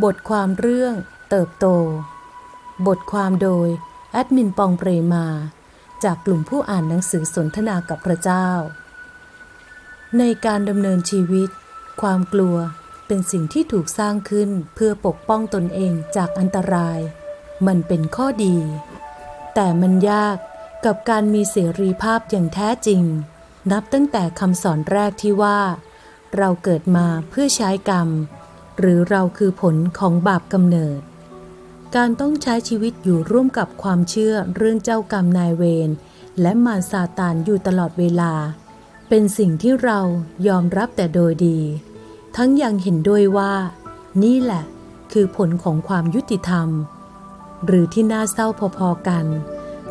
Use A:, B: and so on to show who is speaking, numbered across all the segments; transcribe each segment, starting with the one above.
A: บทความเรื่องเติบโต บทความโดย แอดมินปองเปรมา จากกลุ่มผู้อ่านหนังสือสนทนากับพระเจ้า ในการดำเนินชีวิต ความกลัวเป็นสิ่งที่ถูกสร้างขึ้นเพื่อปกป้องตนเองจากอันตราย มันเป็นข้อดี แต่มันยากกับการมีเสรีภาพอย่างแท้จริง นับตั้งแต่คำสอนแรกที่ว่า เราเกิดมาเพื่อใช้กรรม หรือเราคือผลของบาปกำเนิด การต้องใช้ชีวิตอยู่ร่วมกับความเชื่อเรื่องเจ้ากรรมนายเวรและมารซาตานอยู่ตลอดเวลา เป็นสิ่งที่เรายอมรับแต่โดยดี ทั้งยังเห็นด้วยว่า นี่แหละคือผลของความยุติธรรม หรือที่น่าเศร้าพอๆกัน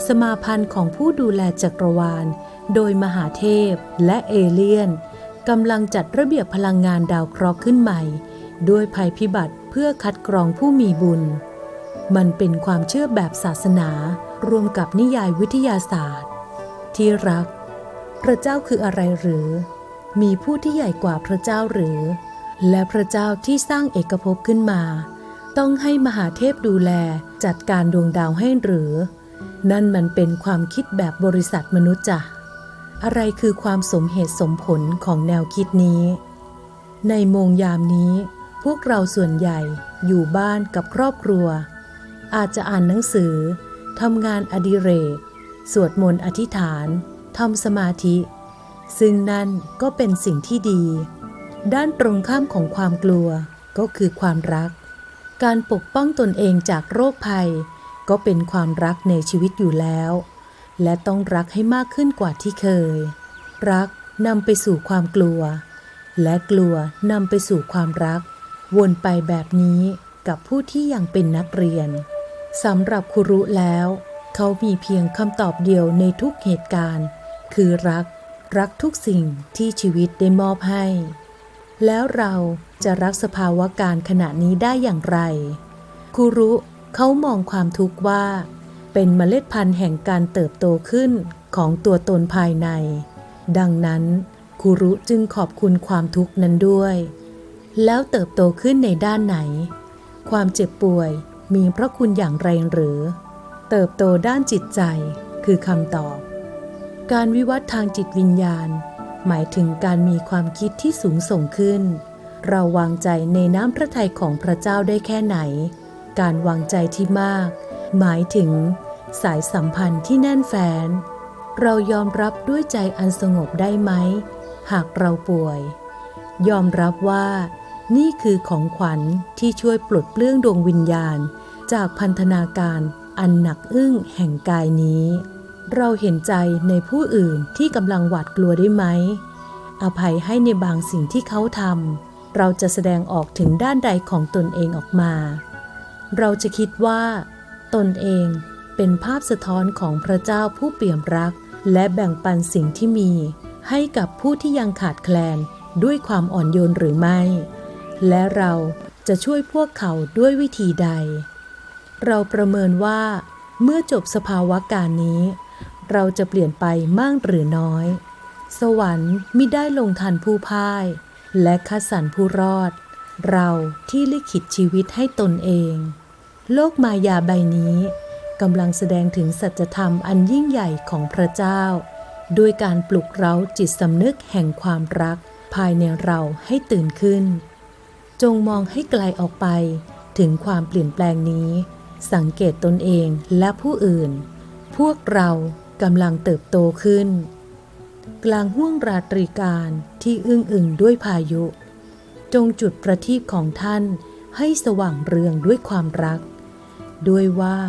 A: สมาพันธ์ของผู้ดูแลจักรวาล โดยมหาเทพและเอเลียนกำลังจัดระเบียบพลังงานดาวเคราะห์ขึ้นใหม่ ด้วยภัยพิบัติเพื่อคัดกรองผู้มีบุญ มันเป็นความเชื่อแบบศาสนารวมกับนิยายวิทยาศาสตร์ ที่รัก พระเจ้าคืออะไรหรือ มีผู้ที่ใหญ่กว่าพระเจ้าหรือ และพระเจ้าที่สร้างเอกภพขึ้นมา ต้องให้มหาเทพดูแลจัดการดวงดาวให้หรือ นั่นมันเป็นความคิดแบบบริษัทมนุษย์จ้ะอะไรคือความสมเหตุสมผลของแนวคิดนี้ ในโมงยามนี้ พวกเราส่วนใหญ่อยู่บ้านกับครอบครัว อาจจะอ่านหนังสือทำงานอดิเรก สวดมนต์อธิษฐานทำสมาธิ ซึ่งนั่นก็เป็นสิ่งที่ดี ด้านตรงข้ามของความกลัวก็คือความรัก การปกป้องตนเองจากโรคภัย ก็เป็นความรักในชีวิตอยู่แล้ว และต้องรักให้มากขึ้นกว่าที่เคย รักนำไปสู่ความกลัว และกลัวนำไปสู่ความรัก วนไปแบบนี้กับผู้ที่ยังเป็นนักเรียนสำหรับครูรุแล้ว เขามีเพียงคำตอบเดียวในทุกเหตุการณ์ คือรัก รักทุกสิ่งที่ชีวิตได้มอบให้ แล้วเราจะรักสภาวะการขณะนี้ได้อย่างไรครูรุเขามองความทุกข์ว่า เป็นเมล็ดพันธุ์แห่งการเติบโตขึ้นของตัวตนภายใน ดังนั้นครูรุจึงขอบคุณความทุกข์นั้นด้วย แล้วเติบโตขึ้นในด้านไหน ความเจ็บป่วยมีพระคุณอย่างไรหรือ เติบโตด้านจิตใจคือคำตอบ การวิวัฒน์ทางจิตวิญญาณ หมายถึงการมีความคิดที่สูงส่งขึ้น เราวางใจในน้ำพระทัยของพระเจ้าได้แค่ไหน การวางใจที่มาก หมายถึง สายสัมพันธ์ที่แน่นแฟน เรายอมรับด้วยใจอันสงบได้ไหม หากเราป่วย ยอมรับว่า นี่คือของขวัญที่ช่วยปลดเปลื้องดวงวิญญาณ จากพันธนาการอันหนักอึ้งแห่งกายนี้ เราเห็นใจในผู้อื่นที่กำลังหวาดกลัวได้ไหม อภัยให้ในบางสิ่งที่เขาทำ เราจะแสดงออกถึงด้านใดของตนเองออกมา เราจะคิดว่า ตนเองเป็นภาพสะท้อนของพระเจ้าผู้เปี่ยมรัก และแบ่งปันสิ่งที่มี ให้กับผู้ที่ยังขาดแคลนด้วยความอ่อนโยนหรือไม่ และเราจะช่วยพวกเขาด้วยวิธีใด เราประเมินว่า เมื่อจบสภาวะการนี้ เราจะเปลี่ยนไปมากหรือน้อย สวรรค์มิได้ลงทันผู้พ่าย และคัดสรรผู้รอด เราที่ลิขิตชีวิตให้ตนเอง โลกมายาใบนี้กำลังแสดงถึงสัจธรรมอันยิ่งใหญ่ของพระเจ้า ด้วยการปลุกเร้าจิตสำนึกแห่งความรักภายในเราให้ตื่นขึ้น จงมองให้ไกลออกไป ถึงความเปลี่ยนแปลงนี้ สังเกตตนเองและผู้อื่น พวกเรากำลังเติบโตขึ้น กลางห้วงราตรีการที่อึ้งอึงด้วยพายุ จงจุดประทีปของท่านให้สว่างเรืองด้วยความรัก ด้วยว่า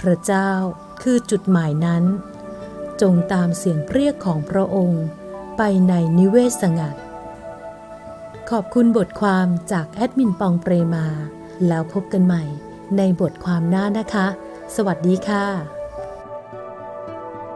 A: พระเจ้าคือจุดหมายนั้น จงตามเสียงเรียกของพระองค์ ไปในนิเวศสงัด ขอบคุณบทความจากแอดมินปองเปรมา แล้วพบกันใหม่ในบทความหน้านะคะ สวัสดีค่ะ